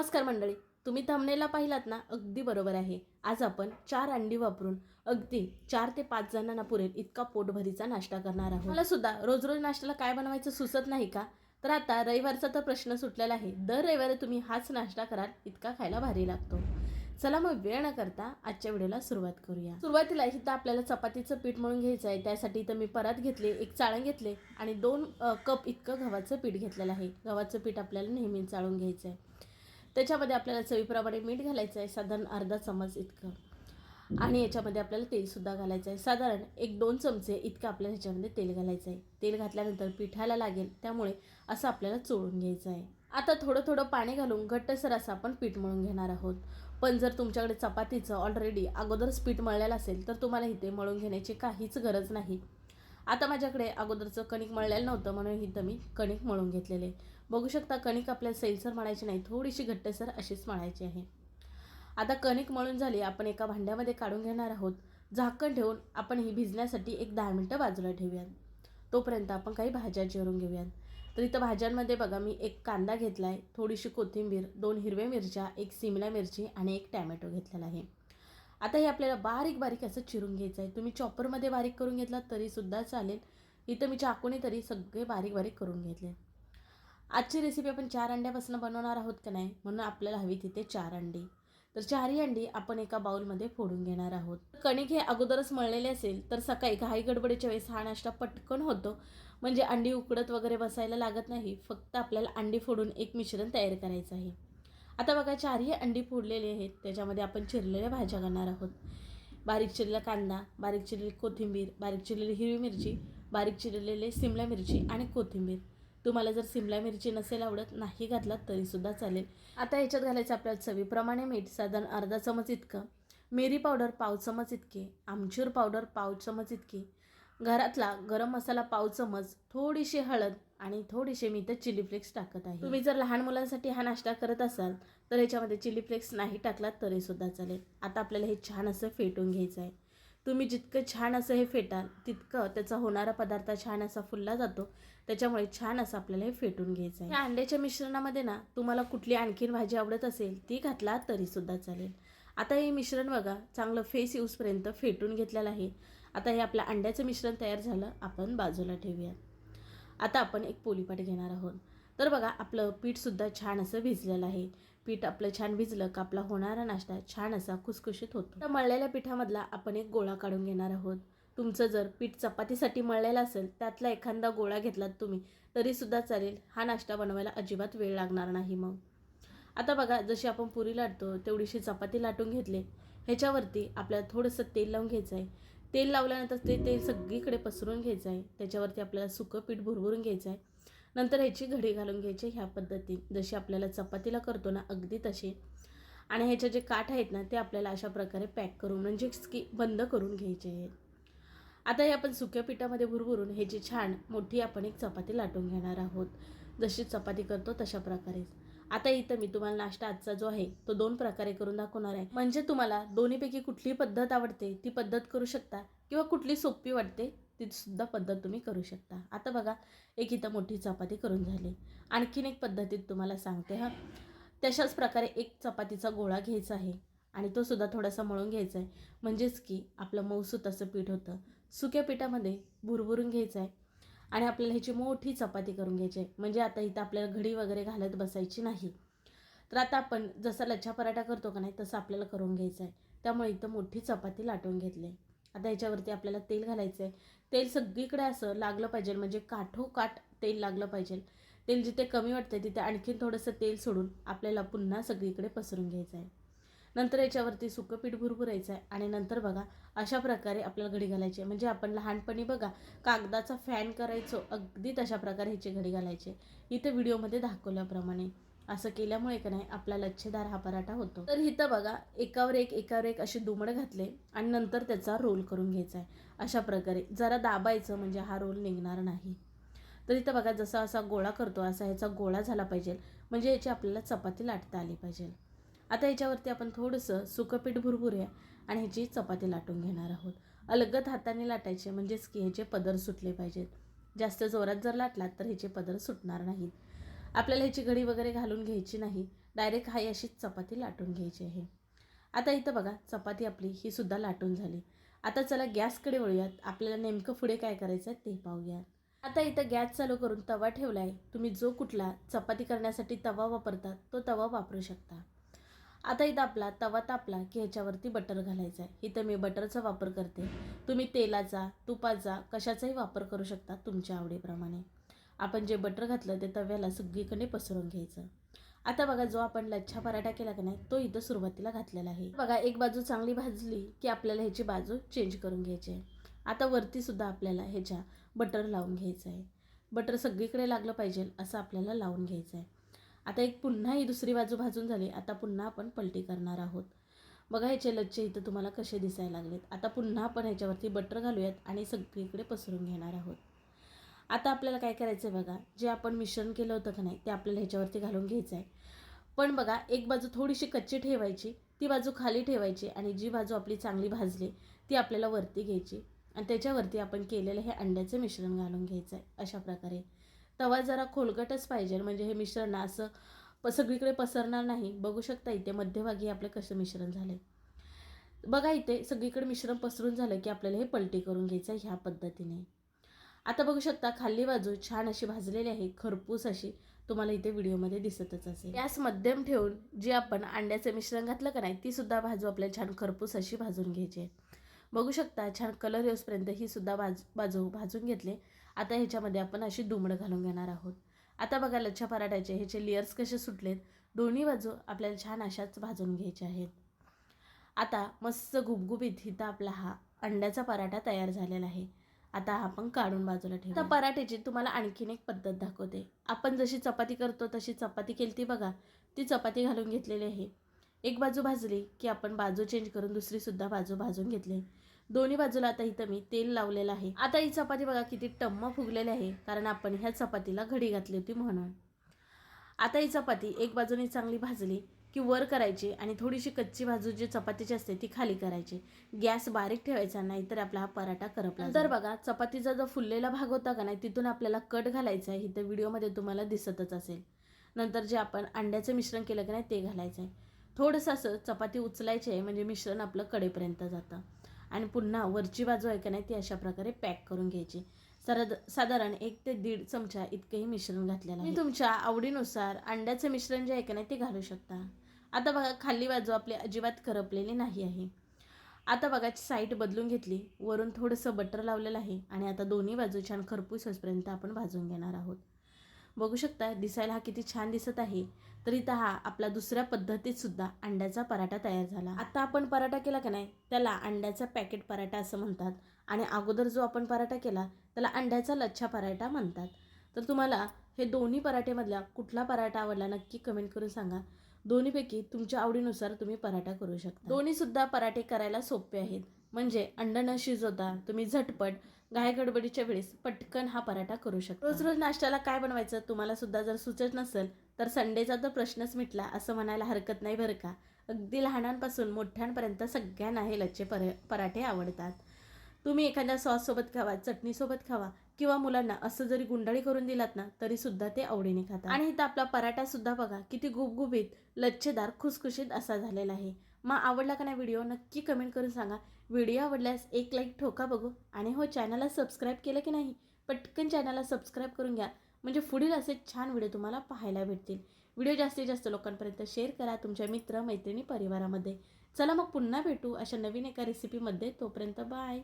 नमस्कार मंडळी तुम्ही थंबनेला पाहिलात ना? अगदी बरोबर आहे. आज आपण चार अंडी वापरून अगदी चार ते पाच जणांना पुरेल इतका पोटभरीचा नाश्ता करणार आहोत. मला सुद्धा रोज रोज नाश्त्याला काय बनवायचं सुचत नाही का? तर आता रविवारचा तर प्रश्न सुटलेला आहे. दर रविवारी तुम्ही हाच नाश्ता कराल इतका खायला भारी लागतो. चला मग वेळ न करता आजच्या व्हिडिओला सुरुवात करूया. सुरुवातीला इथं आपल्याला चपातीचं पीठ म्हणून घ्यायचं आहे. त्यासाठी इथं मी परात घेतले एक चाळण घेतले आणि दोन कप इतकं गव्हाचं पीठ घेतलेलं आहे. गव्हाचं पीठ आपल्याला नेहमी चाळून घ्यायचं आहे. त्याच्यामध्ये आपल्याला चवीप्रमाणे मीठ घालायचं आहे. साधारण अर्धा चमच इतकं. आणि याच्यामध्ये आपल्याला तेलसुद्धा घालायचं आहे. साधारण एक दोन चमचे इतकं आपल्याला ह्याच्यामध्ये तेल घालायचं आहे. तेल घातल्यानंतर पिठाला लागेल. त्यामुळे असं आपल्याला चोळून घ्यायचं आहे. आता थोडं थोडं पाणी घालून घट्टसर असं आपण पीठ मळून घेणार आहोत. पण जर तुमच्याकडे चपातीचं ऑलरेडी अगोदरच पीठ मळलेलं असेल तर तुम्हाला इथे मळून घेण्याची काहीच गरज नाही. आता माझ्याकडे अगोदरचं कणिक मळलेलं नव्हतं म्हणून इथं मी कणिक मळून घेतलेले. बघू शकता कणिक आपल्याला सैलसर मळायची नाही थोडीशी घट्टसर अशीच मळायची आहे. आता कणिक मळून झाली आपण एका भांड्यामध्ये काढून घेणार आहोत. झाकण ठेवून आपण ही भिजण्यासाठी एक दहा मिनटं बाजूला ठेवूयात. तोपर्यंत आपण काही भाज्या चिरून घेऊयात. तर इथं भाज्यांमध्ये बघा मी एक कांदा घेतला आहे थोडीशी कोथिंबीर दोन हिरव्या मिरच्या एक सिमला मिरची आणि एक टॅमॅटो घेतलेला आहे. आता हे आपल्याला बारीक बारीक असं चिरून घ्यायचं आहे तुम्ही चॉपरमध्ये बारीक करून घेतला तरीसुद्धा चालेल. इथं मी चाकूने तरी सगळे बारीक बारीक करून घेतले. आजची रेसिपी आपण चार अंड्यापासून बनवणार आहोत का नाही? म्हणून आपल्याला हवी तिथे चार अंडी. तर चारही अंडी आपण एका बाउलमध्ये फोडून घेणार आहोत. कणिक हे अगोदरच मळलेले असेल तर सकाळी घाई गडबडीच्या वेळेस हा नाश्ता पटकन होतो. म्हणजे अंडी उकडत वगैरे बसायला लागत नाही. फक्त आपल्याला अंडी फोडून एक मिश्रण तयार करायचं आहे. आता बघा चारही अंडी फोडलेली आहेत. त्याच्यामध्ये आपण चिरलेल्या भाज्या करणार आहोत. बारीक चिरलेला कांदा बारीक चिरलेली कोथिंबीर बारीक चिरलेली हिरवी मिरची बारीक चिरलेले सिमला मिरची आणि कोथिंबीर. तुम्हाला जर सिमला मिरची नसेल आवडत नाही घातलात तरीसुद्धा चालेल. आता ह्याच्यात घालायचं आपल्याला चवीप्रमाणे मीठ. साधारण अर्धा चमच इतकं. मिरी पावडर पाव चमच इतके. आमचूर पावडर पाव चमच इतकी. घरातला गरम मसाला पाव चमच. थोडीशी हळद आणि थोडीशी मी इथं चिली फ्लेक्स टाकत आहे. तुम्ही जर लहान मुलांसाठी हा नाश्ता करत असाल तर ह्याच्यामध्ये चिली फ्लेक्स नाही टाकलात तरीसुद्धा चालेल. आता आपल्याला हे छान असं फेटून घ्यायचं आहे तुम्ही जितकं छान असं हे फेटाल तितकं त्याचा होणारा पदार्थ छान असा फुलला जातो. त्याच्यामुळे छान असं आपल्याला हे फेटून घ्यायचं आहे या अंड्याच्या मिश्रणामध्ये ना तुम्हाला कुठली आणखीन भाजी आवडत असेल ती घातला तरीसुद्धा चालेल. आता हे मिश्रण बघा चांगलं फेस यूजपर्यंत फेटून घेतलेलं आहे. आता हे आपलं अंड्याचं मिश्रण तयार झालं आपण बाजूला ठेवूया आता आपण एक पोलीपाट घेणार आहोत. तर बघा आपलं पीठसुद्धा छान असं भिजलेलं आहे. पीठ आपलं छान भिजलं का आपला होणारा नाश्ता छान असा खुसखुशीत होतो. तर मळलेल्या पिठामधला आपण एक गोळा काढून घेणार आहोत. तुमचं जर पीठ चपातीसाठी मळलेलं असेल त्यातला एखादा गोळा घेतलात तुम्ही तरीसुद्धा चालेल. हा नाश्ता बनवायला अजिबात वेळ लागणार नाही मग. आता बघा जशी आपण पुरी लाटतो तेवढीशी चपाती लाटून घेतली. ह्याच्यावरती आपल्याला थोडंसं तेल लावून घ्यायचं आहे तेल लावल्यानंतर ते तेल सगळीकडे पसरून घ्यायचं आहे त्याच्यावरती आपल्याला सुकं पीठ भुरभुरून घ्यायचं आहे नंतर ह्याची घडी घालून घ्यायची ह्या पद्धतीत जशी आपल्याला चपातीला करतो ना अगदी तशी. आणि ह्याचे जे काठ आहेत ना ते आपल्याला अशा प्रकारे पॅक करून म्हणजे की बंद करून घ्यायचे आहेत आता हे आपण सुक्या पिठामध्ये भुरभुरून ह्याची छान मोठी आपण एक चपाती लाटून घेणार आहोत. जशी चपाती करतो तशा प्रकारेच आता इथं मी तुम्हाला नाश्ता आजचा जो आहे तो दोन प्रकारे करून दाखवणार आहे. म्हणजे तुम्हाला दोन्हीपैकी कुठली पद्धत आवडते ती पद्धत करू शकता किंवा कुठली सोपी वाटते तीसुद्धा पद्धत तुम्ही करू शकता. आता बघा एक इथं मोठी चपाती करून झाली. आणखीन एक पद्धतीत तुम्हाला सांगते हा. तशाच प्रकारे एक चपातीचा गोळा घ्यायचा आहे आणि तो सुद्धा थोडासा मळून घ्यायचा आहे. म्हणजेच की आपलं मऊसूत असं पीठ होतं. सुक्या पिठामध्ये भुरभुरून घ्यायचं आहे. आणि आपल्याला ह्याची मोठी चपाती करून घ्यायची आहे. म्हणजे आता इथं आपल्याला घडी वगैरे घालत बसायची नाही. तर आता आपण जसा लच्छा पराठा करतो का नाही तसं आपल्याला करून घ्यायचं आहे. त्यामुळे इथं मोठी चपाती लाटून घेतली आहे. आता ह्याच्यावरती आपल्याला तेल घालायचं आहे. तेल सगळीकडे असं लागलं पाहिजे म्हणजे काठोकाठ तेल लागलं पाहिजे. तेल जिथे कमी वाटतं तिथे आणखीन थोडंसं तेल सोडून आपल्याला पुन्हा सगळीकडे पसरून घ्यायचं आहे. नंतर याच्यावरती सुकं पीठ भुरभुरायचं आहे आणि नंतर बघा अशा प्रकारे आपल्याला घडी घालायची. म्हणजे आपण लहानपणी बघा कागदाचा फॅन करायचो अगदी तशा प्रकारे ह्याची घडी घालायची. इथं व्हिडिओमध्ये दाखवल्याप्रमाणे. असं केल्यामुळे का नाही आपला लच्छेदार हा पराठा होतो. तर इथं बघा एकावर एक एकावर एक असे दुमड घातले आणि नंतर त्याचा रोल करून घ्यायचा आहे अशा प्रकारे. जरा दाबायचं म्हणजे हा रोल निघणार नाही. तर इथं बघा जसा असा गोळा करतो असा ह्याचा गोळा झाला पाहिजे. म्हणजे याची आपल्याला चपाती लाटता आली पाहिजे. आता याच्यावरती आपण थोडंसं सुकंपीठ भुरभुऱ्या भुरभुरूया आणि ह्याची चपाती लाटून घेणार आहोत. अलगद हाताने लाटायचे म्हणजेच की ह्याचे पदर सुटले पाहिजेत. जास्त जोरात जर लाटलात तर ह्याचे पदर सुटणार नाहीत. आपल्याला ह्याची घडी वगैरे घालून घ्यायची नाही. डायरेक्ट हाय अशीच चपाती लाटून घ्यायची आहे. आता इथं बघा चपाती आपली ही सुद्धा लाटून झाली. आता चला गॅसकडे वळूयात. आपल्याला नेमकं पुढे काय करायचं आहे ते पाहूया आता इथं गॅस चालू करून तवा ठेवला आहे तुम्ही जो कुठला चपाती करण्यासाठी तवा वापरता तो तवा वापरू शकता. आता इथं आपला तवा तापला की ह्याच्यावरती बटर घालायचं आहे इथं मी बटरचा वापर करते. तुम्ही तेलाचा तुपाचा कशाचाही वापर करू शकता तुमच्या आवडीप्रमाणे. आपण जे बटर घातलं ते तव्याला सगळीकडे पसरून घ्यायचं. आता बघा जो आपण लच्छा पराठा केला का नाही तो इथं सुरुवातीला घातलेला आहे. बघा एक बाजू चांगली भाजली की आपल्याला ह्याची बाजू चेंज करून घ्यायची आहे. आता वरती सुद्धा आपल्याला ह्याच्या बटर लावून घ्यायचं आहे. बटर सगळीकडे लागलं पाहिजे असं आपल्याला लावून घ्यायचं आहे. आता एक पुन्हा ही दुसरी बाजू भाजून झाली. आता पुन्हा आपण पलटी करणार आहोत. बघा ह्याचे लच्छे इथं तुम्हाला कसे दिसायला लागलेत. आता पुन्हा आपण ह्याच्यावरती बटर घालूयात आणि सगळीकडे पसरून घेणार आहोत. आता आपल्याला काय करायचं आहे बघा जे आपण मिश्रण केलं होतं का नाही ते आपल्याला ह्याच्यावरती घालून घ्यायचं आहे पण बघा एक बाजू थोडीशी कच्ची ठेवायची ती बाजू खाली ठेवायची आणि जी बाजू आपली चांगली भाजली ती आपल्याला वरती घ्यायची. आणि त्याच्यावरती आपण केलेलं हे अंड्याचं मिश्रण घालून घ्यायचं आहे अशा प्रकारे. तवा जरा खोलगटच पाहिजे. म्हणजे हे मिश्रण असं प सगळीकडे पसरणार नाही. बघू शकता इथे मध्यभागी आपलं कसं मिश्रण झालं बघा इथे सगळीकडे मिश्रण पसरून झालं की आपल्याला हे पलटी करून घ्यायचं ह्या पद्धतीने. आता बघू शकता खाली बाजू छान अशी भाजलेली आहे. खरपूस अशी तुम्हाला इथे व्हिडिओमध्ये दिसतच असेल. गॅस मध्यम ठेवून जी आपण अंड्याचं मिश्रण घातलं का नाही ती सुद्धा भाजू आपल्याला छान खरपूस अशी भाजून घ्यायची आहे. बघू शकता छान कलर येऊसपर्यंत ही सुद्धा बाज बाजू भाजून घेतले. आता ह्याच्यामध्ये आपण अशी दुमडं घालून घेणार आहोत. आता बघा लच्छा पराठ्याचे ह्याचे लेयर्स कसे सुटलेत. दोन्ही बाजू आपल्याला छान अशाच भाजून घ्यायच्या आहेत. आता मस्त गुबगुबीत इथं आपला हा अंड्याचा पराठा तयार झालेला आहे. आता हा आपण काढून बाजूला ठेवू आता पराठ्याची तुम्हाला आणखीन एक पद्धत दाखवते. आपण जशी चपाती करतो तशी चपाती केली ती बघा. ती चपाती घालून घेतलेली आहे. एक बाजू भाजली की आपण बाजू चेंज करून दुसरी सुद्धा बाजू भाजून घेतली. दोन्ही बाजूला आता इथं मी तेल लावलेलं आहे. आता ही चपाती बघा किती टम्म फुगलेली आहे कारण आपण ह्या चपातीला घडी घातली होती म्हणून. आता ही चपाती एक बाजूने चांगली भाजली की वर करायची आणि थोडीशी कच्ची बाजू जी चपातीची असते ती खाली करायची. गॅस बारीक ठेवायचा नाही तर आपला हा पराठा करपला तर बघा चपातीचा जो फुललेला भाग होता का नाही तिथून आपल्याला कट घालायचा आहे. इथं व्हिडिओमध्ये तुम्हाला दिसतच असेल. नंतर जे आपण अंड्याचं मिश्रण केलं का नाही ते घालायचं आहे. थोडंसं असं चपाती उचलायची आहे म्हणजे मिश्रण आपलं कडेपर्यंत जातं. आणि पुन्हा वरची बाजू आहे का नाही ती अशा प्रकारे पॅक करून घ्यायची. सरद साधारण एक ते दीड चमचा इतकंही मिश्रण घातलेलं आहे. तुमच्या आवडीनुसार अंड्याचं मिश्रण जे आहे का नाही ते घालू शकता. आता बघा खाली बाजू आपली अजिबात करपलेली नाही आहे. आता बघा साईड बदलून घेतली. वरून थोडंसं बटर लावलेलं आहे आणि आता दोन्ही बाजू छान खरपूस होईपर्यंत आपण भाजून घेणार आहोत. बघू शकता दिसायला हा किती छान दिसत आहे. तर इथं हा आपला दुसऱ्या पद्धतीत सुद्धा अंड्याचा पराठा तयार झाला. आता आपण पराठा केला का नाही? त्याला अंड्याचा पॅकेट पराठा असं म्हणतात. आणि अगोदर जो आपण पराठा केला त्याला अंड्याचा लच्छा पराठा म्हणतात. तर तुम्हाला हे दोन्ही पराठेमधला कुठला पराठा आवडला नक्की कमेंट करून सांगा. दोन्हीपैकी तुमच्या आवडीनुसार तुम्ही पराठा करू शकता. दोन्ही सुद्धा पराठे करायला सोपे आहेत. म्हणजे अंड न शिजवता तुम्ही झटपट घाय गडबडीच्या वेळेस पटकन हा पराठा करू शकतो. रोज रोज नाश्त्याला काय बनवायचं तुम्हाला सुद्धा जर सुचत नसेल तर संडेचा तर प्रश्नच मिटला असं म्हणायला हरकत नाही बरं का. अगदी लहानांपासून मोठ्यांपर्यंत सगळ्यांना हे लच्छे पर पराठे आवडतात. तुम्ही एखाद्या सॉससोबत खावा चटणीसोबत खावा किंवा मुलांना असं जरी गुंडाळी करून दिलात ना तरी सुद्धा ते आवडीने खातात. आणि इथं आपला पराठा सुद्धा बघा किती गुबगुबीत लच्छेदार खुसखुशीत असा झालेला आहे. मग आवडला का नाही व्हिडिओ नक्की कमेंट करून सांगा. व्हिडिओ आवडल्यास एक लाईक ठोका बघू. आणि हो चॅनलला सबस्क्राईब केलं की नाही पटकन चॅनलला सबस्क्राईब करून घ्या. म्हणजे पुढील असे छान व्हिडिओ तुम्हाला पाहायला भेटतील. व्हिडिओ जास्तीत जास्त लोकांपर्यंत शेअर करा तुमच्या मित्र मैत्रिणी परिवारामध्ये. चला मग पुन्हा भेटू अशा नवीन एका रेसिपीमध्ये तोपर्यंत बाय